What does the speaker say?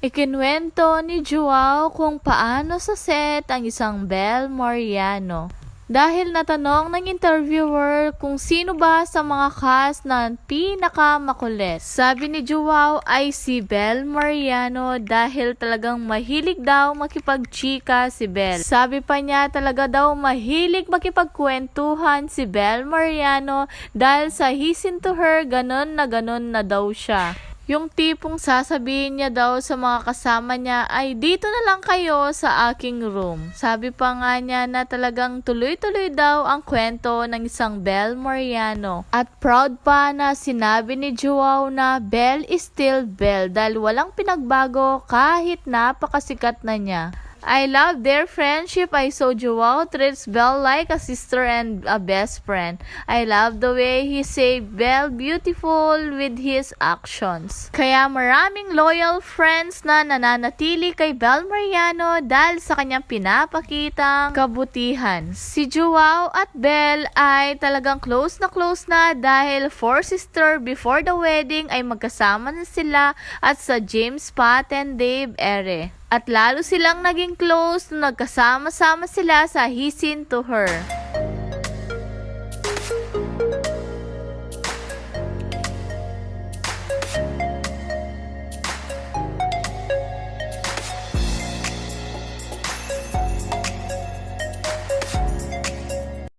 Ikinwento ni Joao kung paano sa set ang isang Bel Mariano. Dahil natanong ng interviewer kung sino ba sa mga cast na pinakamakulit. Sabi ni Joao ay si Bel Mariano dahil talagang mahilig daw makipagchika si Bel. Sabi pa niya talaga daw mahilig makipagkwentuhan si Bel Mariano dahil sa he's into her ganon na ganon na daw siya. Yung tipong sasabihin niya daw sa mga kasama niya ay dito na lang kayo sa aking room. Sabi pa nga niya na talagang tuloy-tuloy daw ang kwento ng isang Bel Mariano. At proud pa na sinabi ni Joao na Bel is still Bel dahil walang pinagbago kahit napakasikat na niya. I love their friendship. I saw Joao treats Belle like a sister and a best friend. I love the way he say Belle beautiful with his actions. Kaya maraming loyal friends na nananatili kay Belle Mariano dahil sa kanyang pinapakitang kabutihan. Si Joao at Belle ay talagang close na close na dahil four sister before the wedding ay magkasama na sila at sa James Patten Dave ere. At lalo silang naging close nagkasama-sama sila sa He's Into Her.